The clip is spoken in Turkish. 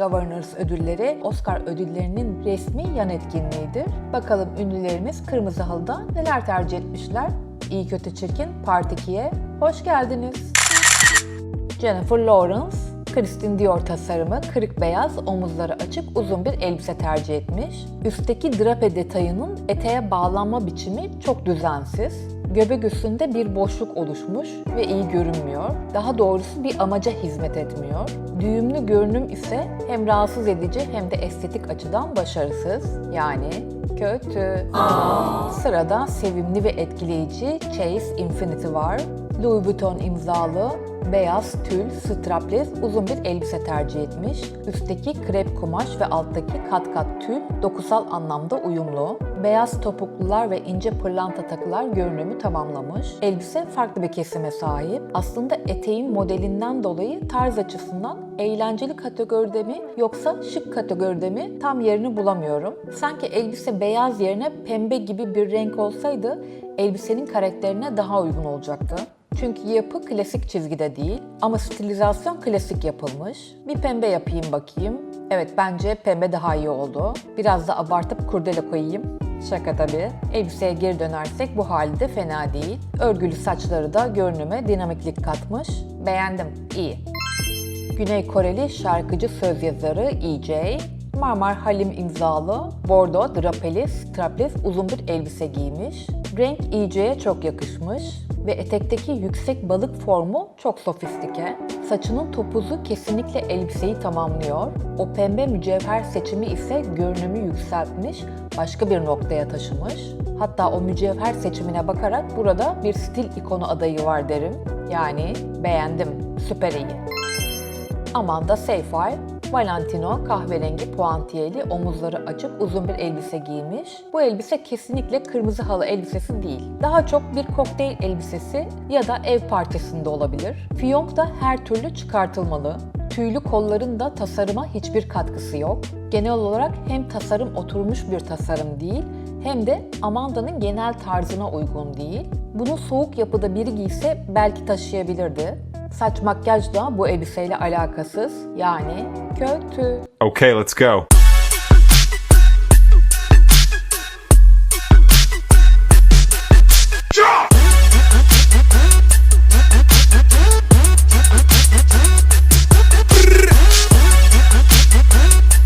Governors ödülleri Oscar ödüllerinin resmi yan etkinliğidir. Bakalım ünlülerimiz Kırmızı Halı'da neler tercih etmişler? İyi Kötü Çirkin Part 2'ye hoş geldiniz. Jennifer Lawrence, Christian Dior tasarımı kırık beyaz, omuzları açık uzun bir elbise tercih etmiş. Üstteki drape detayının eteğe bağlanma biçimi çok düzensiz. Göbek üstünde bir boşluk oluşmuş ve iyi görünmüyor. Daha doğrusu bir amaca hizmet etmiyor. Düğümlü görünüm ise hem rahatsız edici hem de estetik açıdan başarısız. Yani kötü. Sırada sevimli ve etkileyici Chase Infinity var. Louis Vuitton imzalı beyaz tül, strapless uzun bir elbise tercih etmiş. Üstteki krep kumaş ve alttaki kat kat tül dokusal anlamda uyumlu. Beyaz topuklular ve ince pırlanta takılar görünümü tamamlamış. Elbise farklı bir kesime sahip. Aslında eteğin modelinden dolayı tarz açısından eğlenceli kategoride mi yoksa şık kategoride mi tam yerini bulamıyorum. Sanki elbise beyaz yerine pembe gibi bir renk olsaydı elbisenin karakterine daha uygun olacaktı. Çünkü yapı klasik çizgide değil ama stilizasyon klasik yapılmış. Bir pembe yapayım bakayım. Evet bence pembe daha iyi oldu. Biraz da abartıp kurdele koyayım. Şaka tabii. Elbiseye geri dönersek bu hali de fena değil. Örgülü saçları da görünüme dinamiklik katmış. Beğendim, iyi. Güney Koreli şarkıcı söz yazarı EJ, Marmar Halim imzalı bordo drapeli strapless uzun bir elbise giymiş. Renk EJ'ye çok yakışmış ve etekteki yüksek balık formu çok sofistike. Saçının topuzu kesinlikle elbiseyi tamamlıyor. O pembe mücevher seçimi ise görünümü yükseltmiş, başka bir noktaya taşımış. Hatta o mücevher seçimine bakarak burada bir stil ikonu adayı var derim. Yani beğendim, süper iyi. Amanda Seyfried, Valentino kahverengi puantiyeli, omuzları açık uzun bir elbise giymiş. Bu elbise kesinlikle kırmızı halı elbisesi değil. Daha çok bir kokteyl elbisesi ya da ev partisinde olabilir. Fiyonk da her türlü çıkartılmalı. Tüylü kolların da tasarıma hiçbir katkısı yok. Genel olarak hem tasarım oturmuş bir tasarım değil, hem de Amanda'nın genel tarzına uygun değil. Bunu soğuk yapıda biri giyse belki taşıyabilirdi. Saç makyaj da bu elbiseyle alakasız yani kötü. Okay, let's go.